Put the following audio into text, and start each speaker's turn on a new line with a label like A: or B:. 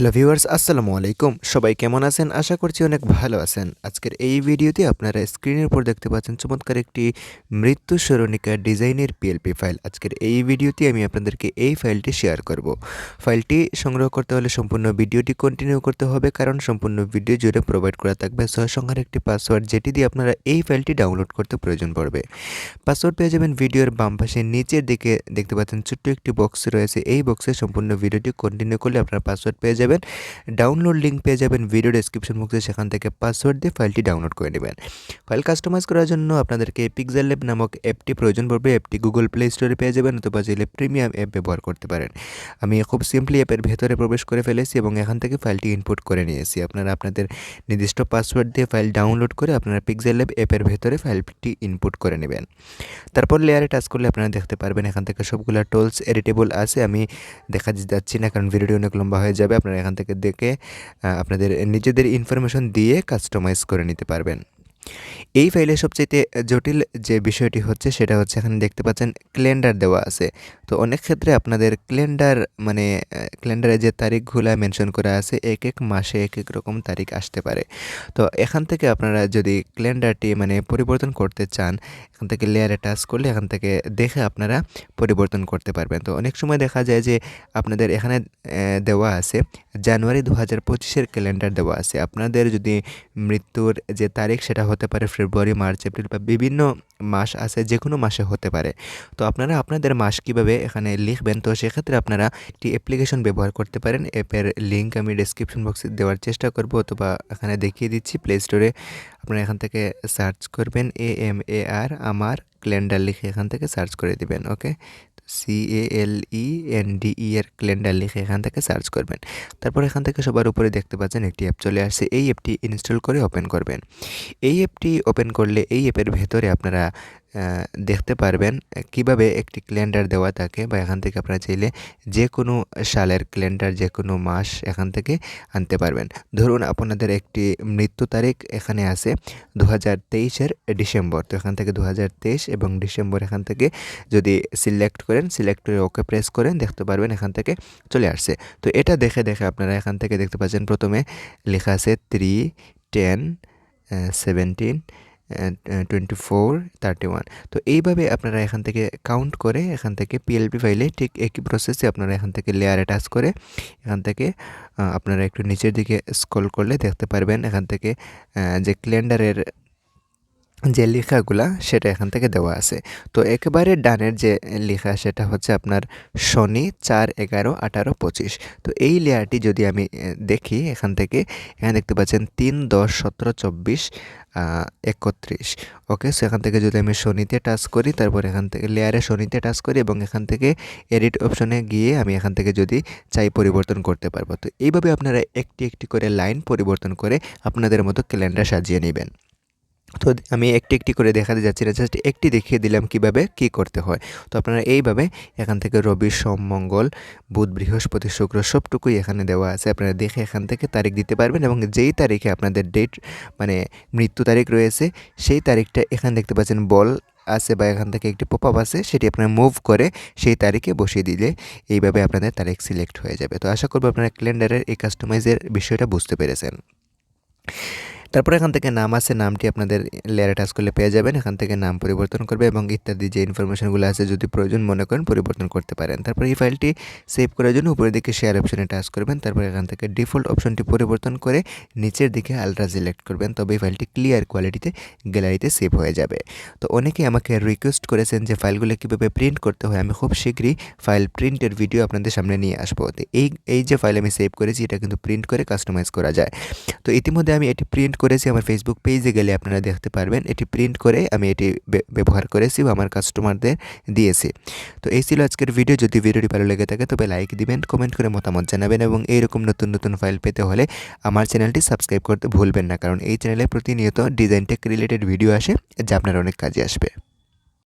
A: Hello viewers, আসসালামু আলাইকুম। সবাই কেমন আছেন? আশা করছি অনেক ভালো আছেন। আজকের এই ভিডিওতে আপনারা স্ক্রিনের উপর দেখতে পাচ্ছেন চমৎকার একটি মৃত্যু স্মরণিকা ডিজাইনের পিএলপি ফাইল। আজকের এই ভিডিওতে আমি আপনাদেরকে এই ফাইলটি শেয়ার করব। ফাইলটি সংগ্রহ করতে হলে সম্পূর্ণ ভিডিওটি কন্টিনিউ করতে হবে, কারণ সম্পূর্ণ ভিডিও জুড়ে প্রোভাইড করা থাকবে ছয় সংখ্যার একটি পাসওয়ার্ড যেটি দিয়ে আপনারা এই ফাইলটি ডাউনলোড করতে প্রয়োজন পড়বে। পাসওয়ার্ড পেয়ে যাবেন ভিডিওর বাম পাশে নিচের দিকে, দেখতে পাচ্ছেন ছোট্ট একটি বক্স রয়েছে। এই বক্সে সম্পূর্ণ ভিডিওটি কন্টিনিউ করলে আপনারা পাসওয়ার্ড পেয়ে যাবেন। ডাউনলোড লিঙ্ক পেয়ে যাবেন ভিডিও ডেসক্রিপশন বক্সে সেখান থেকে পাসওয়ার্ড দিয়ে ফাইলটি ডাউনলোড করে নেবেন। ফাইল কাস্টমাইজ করার জন্য আপনাদেরকে পিক্সেল ল্যাব নামক অ্যাপটি প্রয়োজন পড়বে অ্যাপটি গুগল প্লে স্টোরে পেয়ে যাবেন অথবা চাইলে প্রিমিয়াম অ্যাপ ব্যবহার করতে পারেন। আমি খুব সিম্পলি অ্যাপের ভেতরে প্রবেশ করে ফেলেছি এবং এখান থেকে ফাইলটি ইনপুট করে নিয়েছি। আপনারা আপনাদের নির্দিষ্ট পাসওয়ার্ড দিয়ে ফাইল ডাউনলোড করে আপনারা পিক্সেল ল্যাব অ্যাপের ভেতরে ফাইলটি ইনপুট করে নেবেন। তারপর লেয়ারে টাচ করলে আপনারা দেখতে পারবেন এখান থেকে সবগুলো টোলস এডিটেবল আছে। আমি দেখা যাচ্ছি না কারণ ভিডিওটি অনেক লম্বা হয়ে যাবে, আপনারা এখান থেকে দেখে আপনাদের নিজেদের ইনফরমেশন দিয়ে কাস্টমাইজ করে নিতে পারবেন। এই ফাইলে সবচাইতে জটিল যে বিষয়টি হচ্ছে সেটা হচ্ছে এখানে দেখতে পাচ্ছেন ক্যালেন্ডার দেওয়া আছে। তো অনেক ক্ষেত্রে আপনাদের ক্যালেন্ডার মানে ক্যালেন্ডারে যে তারিখগুলো মেনশন করা আছে, এক এক মাসে এক এক রকম তারিখ আসতে পারে। তো এখান থেকে আপনারা যদি ক্যালেন্ডারটি মানে পরিবর্তন করতে চান, এখান থেকে লেয়ারে টাচ করলে এখান থেকে দেখে আপনারা পরিবর্তন করতে পারবেন। তো অনেক সময় দেখা যায় যে আপনাদের এখানে দেওয়া আছে, জানুয়ারি দু হাজার পঁচিশের ক্যালেন্ডার দেওয়া আছে। আপনাদের যদি মৃত্যুর যে তারিখ সেটা হতে পারে ফেব্রুয়ারি, মার্চ, এপ্রিল বা বিভিন্ন মাস আছে যে কোনো মাসে হতে পারে। তো আপনারা আপনাদের মাস কীভাবে এখানে লিখবেন? তো সেক্ষেত্রে আপনারা একটি অ্যাপ্লিকেশন ব্যবহার করতে পারেন। অ্যাপের লিঙ্ক আমি ডিসক্রিপশন বক্সে দেওয়ার চেষ্টা করব, অথবা এখানে দেখিয়ে দিচ্ছি। প্লে স্টোরে আপনারা এখান থেকে সার্চ করবেন এ এম এ আর আমার ক্যালেন্ডার লিখে এখান থেকে সার্চ করে দিবেন, okay? C A L E N D E এর ক্যালেন্ডার লিখে এখান থেকে সার্চ করবেন। তারপর এখান থেকে সবার উপরে দেখতে পাচ্ছেন একটি অ্যাপ চলে আসছে, এই অ্যাপটি ইনস্টল করে ওপেন করবেন। এই অ্যাপটি ওপেন করলে এই অ্যাপের ভেতরে আপনারা দেখতে পারবেন কীভাবে একটি ক্যালেন্ডার দেওয়া থাকে বা এখান থেকে আপনারা চাইলে যে কোনো সালের ক্যালেন্ডার যে কোনো মাস এখান থেকে আনতে পারবেন। ধরুন আপনাদের একটি মৃত্যু তারিখ এখানে আছে দু হাজার তেইশের ডিসেম্বর। তো এখান থেকে দু হাজার তেইশ এবং ডিসেম্বর এখান থেকে যদি সিলেক্ট করেন সিলেক্ট করে ওকে প্রেস করেন, দেখতে পারবেন এখান থেকে চলে আসছে। তো এটা দেখে দেখে আপনারা এখান থেকে দেখতে পাচ্ছেন প্রথমে লেখা আছে three ten seventeen twenty four thirty one তো এইভাবে আপনারা এখান থেকে কাউন্ট করে এখান থেকে পিএলপি ফাইলে ঠিক একই প্রসেসে আপনারা এখান থেকে লেয়ারে টাচ করে এখান থেকে আপনারা একটু নিচের দিকে স্ক্রল করলে দেখতে পারবেন এখান থেকে যে ক্যালেন্ডারের যে লেখাগুলা সেটা এখান থেকে দেওয়া আছে। তো একেবারে ডানের যে লেখা সেটা হচ্ছে আপনার শনি চার এগারো আঠারো পঁচিশ। তো এই লেয়ারটি যদি আমি দেখি এখান থেকে, এখানে দেখতে পাচ্ছেন তিন দশ সতেরো চব্বিশ একত্রিশ। ওকে, সো এখান থেকে যদি আমি শনিতে টাচ করি, তারপর এখান থেকে লেয়ারে শনিতে টাচ করি এবং এখান থেকে এডিট অপশনে গিয়ে আমি এখান থেকে যদি চাই পরিবর্তন করতে পারব। তো এইভাবে আপনারা একটি একটি করে লাইন পরিবর্তন করে আপনাদের মতো ক্যালেন্ডার সাজিয়ে নেবেন। তো আমি একটি একটি করে দেখাতে যাচ্ছি না জাস্ট একটি দেখিয়ে দিলাম কীভাবে কি করতে হয়। তো আপনারা এইভাবে এখান থেকে রবি, সোম, মঙ্গল, বুধ, বৃহস্পতি, শুক্র সবটুকুই এখানে দেওয়া আছে। আপনারা দেখে এখান থেকে তারিখ দিতে পারবেন এবং যেই তারিখে আপনাদের ডেট মানে মৃত্যু তারিখ রয়েছে, সেই তারিখটা এখানে দেখতে পাচ্ছেন বল আছে বা এখান থেকে একটি পপ আপ আছে, সেটি আপনারা মুভ করে সেই তারিখে বসিয়ে দিলে এইভাবে আপনাদের তারিখ সিলেক্ট হয়ে যাবে। তো আশা করব আপনারা ক্যালেন্ডারের এই কাস্টমাইজের বিষয়টা বুঝতে পেরেছেন। তারপর এখান থেকে নাম আছে, নামটি আপনাদের লেয়ারে টাচ করলে পেয়ে যাবেন। এখান থেকে নাম পরিবর্তন করবে এবং ইত্যাদি যে ইনফরমেশনগুলো আছে, যদি প্রয়োজন মনে করেন পরিবর্তন করতে পারেন। তারপর এই ফাইলটি সেভ করার জন্য উপরের দিকে শেয়ার অপশনে টাচ করবেন। তারপর এখান থেকে ডিফল্ট অপশনটি পরিবর্তন করে নিচের দিকে আলট্রা সিলেক্ট করবেন। তবে এই ফাইলটি ক্লিয়ার কোয়ালিটিতে গ্যালারিতে সেভ হয়ে যাবে। তো অনেকে আমাকে রিকোয়েস্ট করেছেন যে ফাইলগুলো কীভাবে প্রিন্ট করতে হয়। আমি খুব শীঘ্রই ফাইল প্রিন্টের ভিডিও আপনাদের সামনে নিয়ে আসব। তো এই এই যে ফাইল আমি সেভ করেছি, এটা কিন্তু প্রিন্ট করে কাস্টমাইজ করা যায়। তো ইতিমধ্যে আমি এটি প্রিন্ট করেছি, আমার ফেসবুক পেজে গেলে আপনারা দেখতে পারবেন। এটি প্রিন্ট করে আমি এটি ব্যবহার করেছি বা আমার কাস্টমারদের দিয়েছি। তো এই ছিল আজকের ভিডিও যদি ভিডিওটি ভালো লেগে থাকে, তবে লাইক দিবেন কমেন্ট করে মতামত জানাবেন এবং এইরকম নতুন নতুন ফাইল পেতে হলে আমার চ্যানেলটি সাবস্ক্রাইব করতে ভুলবেন না। কারণ এই চ্যানেলে প্রতিনিয়ত ডিজাইন টেক রিলেটেড ভিডিও আসে, যা আপনার অনেক কাজে আসবে।